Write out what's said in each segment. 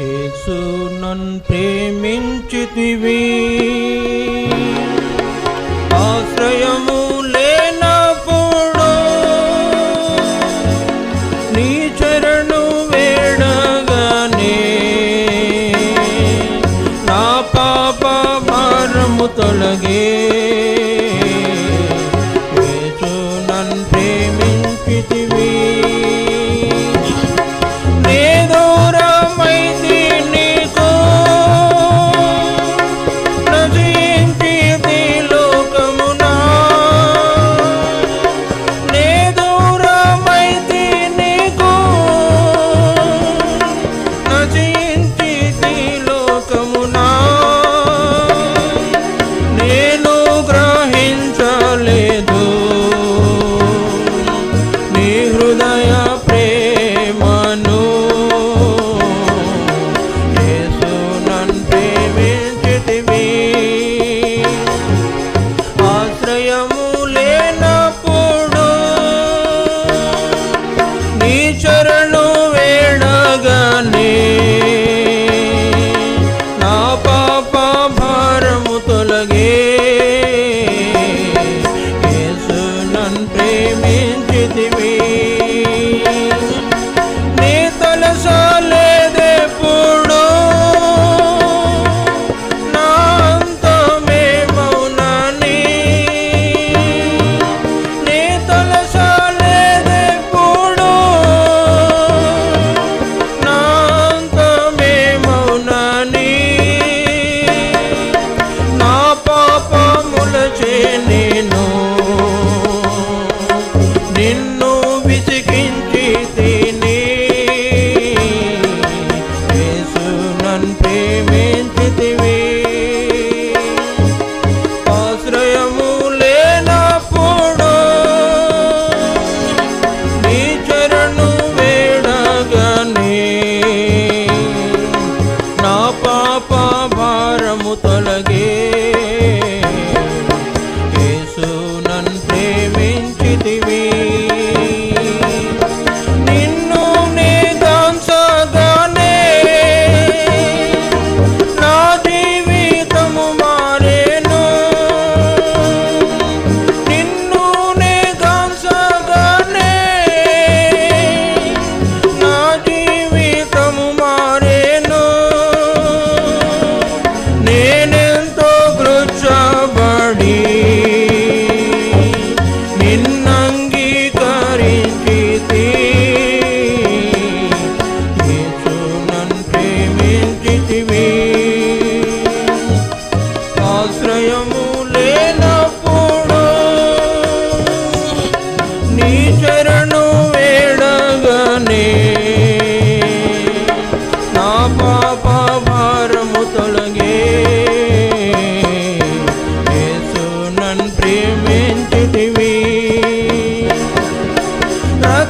యేసునన్ ప్రేమించితివి.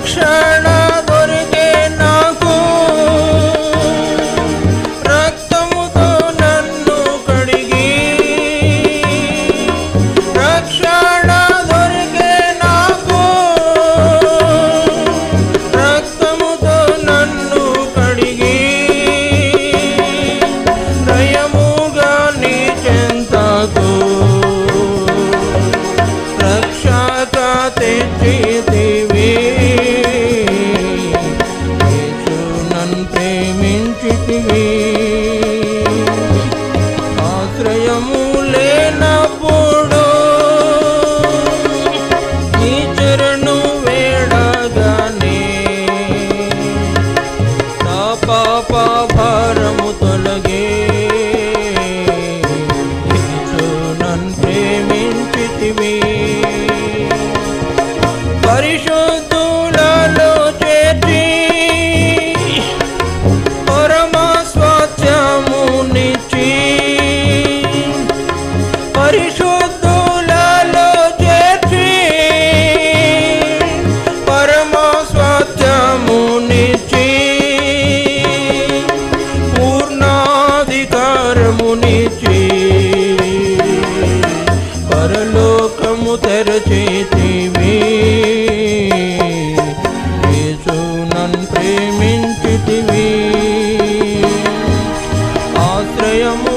Sure. పరలోకము తెరచేతివి. యేసు ప్రేమించితివి. ఆశ్రయము